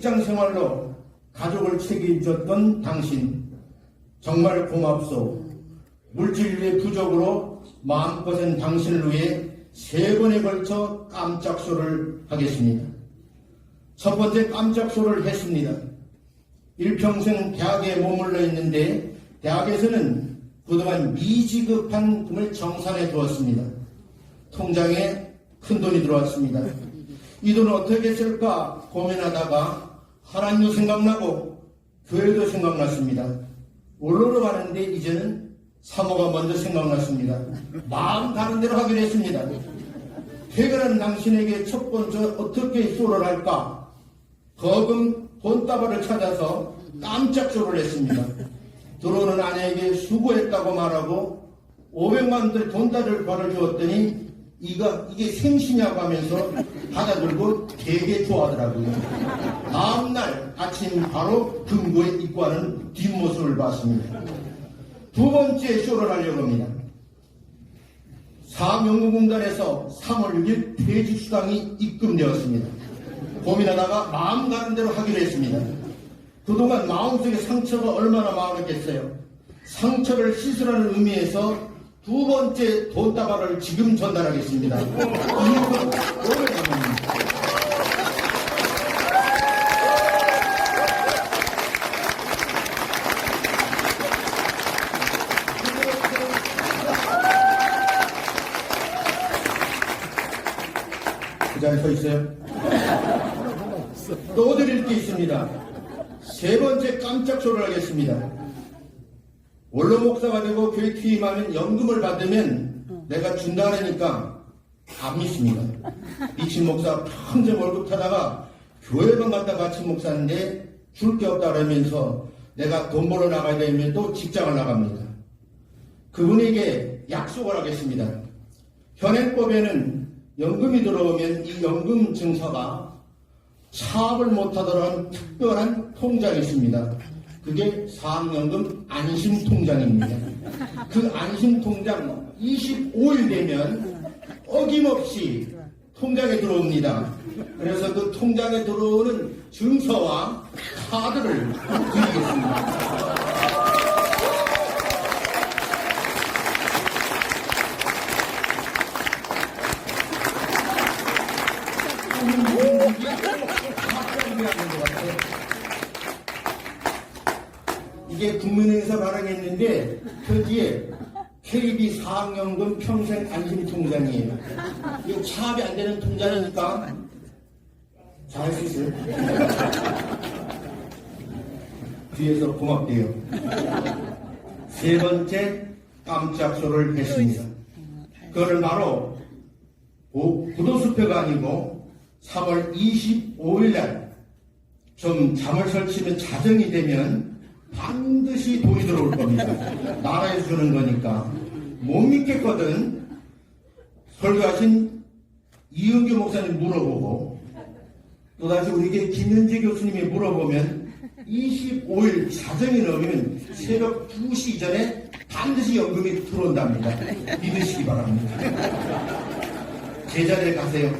직장 생활로 가족을 책임졌던 당신 정말 고맙소. 물질의 부족으로 마음껏은 당신을 위해 세 번에 걸쳐 깜짝소를 하겠습니다. 첫 번째 깜짝소를 했습니다. 일평생 대학에 머물러 있는데 대학에서는 그동안 미지급한 금을 정산해 두었습니다. 통장에 큰 돈이 들어왔습니다. 이 돈을 어떻게 쓸까 고민하다가 하나님도 생각나고 교회도 생각났습니다. 원로로 가는데 이제는 사모가 먼저 생각났습니다. 마음 가는 대로 하기로 했습니다. 퇴근한 당신에게 첫 번째 어떻게 쇼를 할까? 거금 돈다발을 찾아서 깜짝 쇼를 했습니다. 들어오는 아내에게 수고했다고 말하고 500만 원 돈다를 벌어 주었더니 이가 이게 생시냐고 하면서 받아들고 되게 좋아하더라고요. 다음날 아침 바로 금고에 입고 하는 뒷모습을 봤습니다. 두 번째 쇼를 하려고 합니다. 사명구공단에서 3월 6일 폐지수당이 입금되었습니다. 고민하다가 마음 가는 대로 하기로 했습니다. 그동안 마음속에 상처가 얼마나 많았겠어요. 상처를 씻으라는 의미에서 두 번째 돈다발을 지금 전달하겠습니다. 이유는 오래전입니다. 그 자리에 서 있어요. 또 드릴 게 있습니다. 세 번째 깜짝 쇼를 하겠습니다. 원로 목사가 되고 교회 투임하면 연금을 받으면 내가 준다 그러니까 안 믿습니다. 미친 목사 평생 월급 타다가 교회만 갔다 마친 목사인데 줄 게 없다 그러면서 내가 돈 벌어 나가야 되면 또 직장을 나갑니다. 그분에게 약속을 하겠습니다. 현행법에는 연금이 들어오면 이 연금 증서가 차압을 못하도록 하는 특별한 통장이 있습니다. 그게 사학연금 안심통장입니다. 그 안심통장 25일 되면 어김없이 통장에 들어옵니다. 그래서 그 통장에 들어오는 증서와 카드를 드리겠습니다. 이게 국민의사 발행했는데 그 뒤에 KB 사학연금 평생 안심 통장이에요. 이거 차압이 안 되는 통장이니까 잘수 있어요. 뒤에서 고맙대요. 세 번째 깜짝 쇼를 했습니다. 그거는 바로 고- 구도수표가 아니고 3월 25일 날 좀 잠을 설치면 자정이 되면 반드시 돈이 들어올 겁니다. 나라에서 주는 거니까. 못 믿겠거든. 설교하신 이은규 목사님 물어보고 또다시 우리에게 김현재 교수님이 물어보면 25일 자정이 넘으면 새벽 2시 이전에 반드시 연금이 들어온답니다. 믿으시기 바랍니다. 제자리에 가세요.